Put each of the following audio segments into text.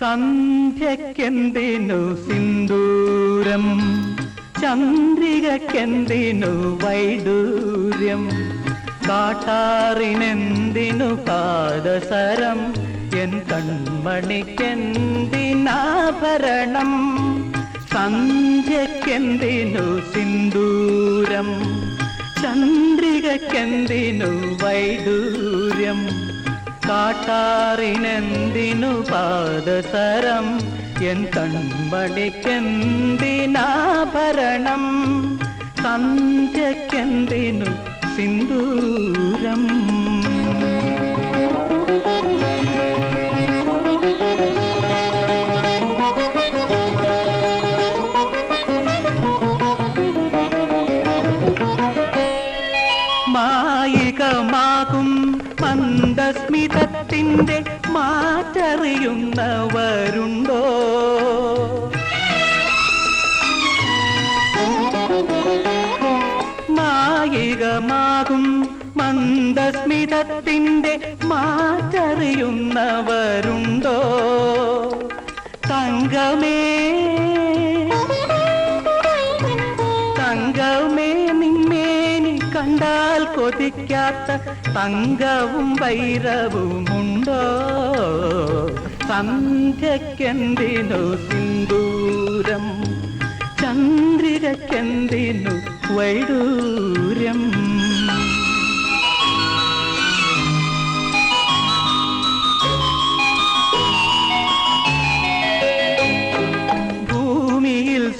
സന്ധ്യക്കെന്തിനു സിന്ദൂരം? ചന്ദ്രികക്കെന്തിനു വൈദൂര്യം കാട്ടാറിനെന്തിനു പാദസരം? N കൺമണിക്കെന്തിനാഭരണം? സന്ധ്യക്കെന്തിനു സിന്ദൂരം? ചന്ദ്രികക്കെന്തിനു വൈഡൂര്യം? കാട്ടാറിനെന്തിനു പാദസരം? N കൺമണിക്കെന്തിനാഭരണം സന്ധ്യക്കെന്തിനു സിന്ദൂരം? മന്ദസ്മിതത്തിന്റെ മാറ്ററിയുന്നവരുണ്ടോ? നായികമാകും മന്ദസ്മിതത്തിന്റെ മാറ്ററിയുന്നവരുണ്ടോ? തങ്കമേ കണ്ടാൽ കൊതിക്കാത്ത തങ്കവും വൈരവുമുണ്ടോ? സന്ധ്യക്കെന്തിനു സിന്ദൂരം? ചന്ദ്രികക്കെന്തിനു വൈഡൂരം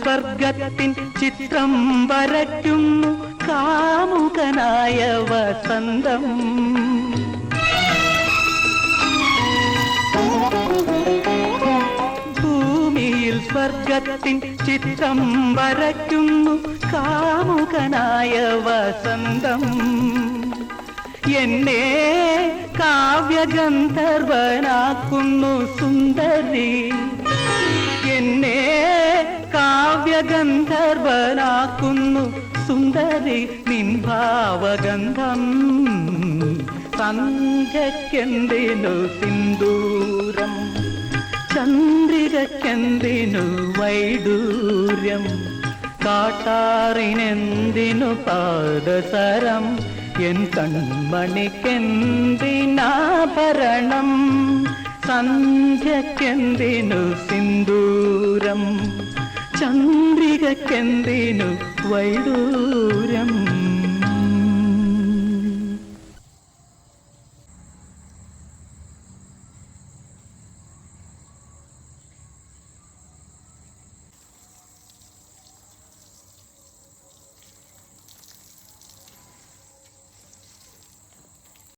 സ്വർഗത്തിൻ ചിത്രം വരയ്ക്കുന്നു. കാമുകനായ വസന്തം ഭൂമിയിൽ സ്വർഗത്തിൻ ചിത്രം വരയ്ക്കുന്നു കാമുകനായ വസന്തം. എന്നെ കാവ്യഗന്ധർവനാക്കുന്നു സുന്ദരി. എന്നെ കാവ്യഗന്ധർവനാക്കുന്നു സുന്ദരി നിൻ ഭാവഗന്ധം സന്ധ്യക്കെന്തിനു സിന്ദൂരം ചന്ദ്രികക്കെന്തിനു വൈഡൂര്യം കാട്ടാറിനെന്തിനു പാദസരം എൻ കൺമണിക്കെന്തിനാഭരണം സന്ധ്യക്കെന്തിനു സിന്ദൂരം ചന്ദ്രികക്കെന്തിനു വൈഡൂര്യം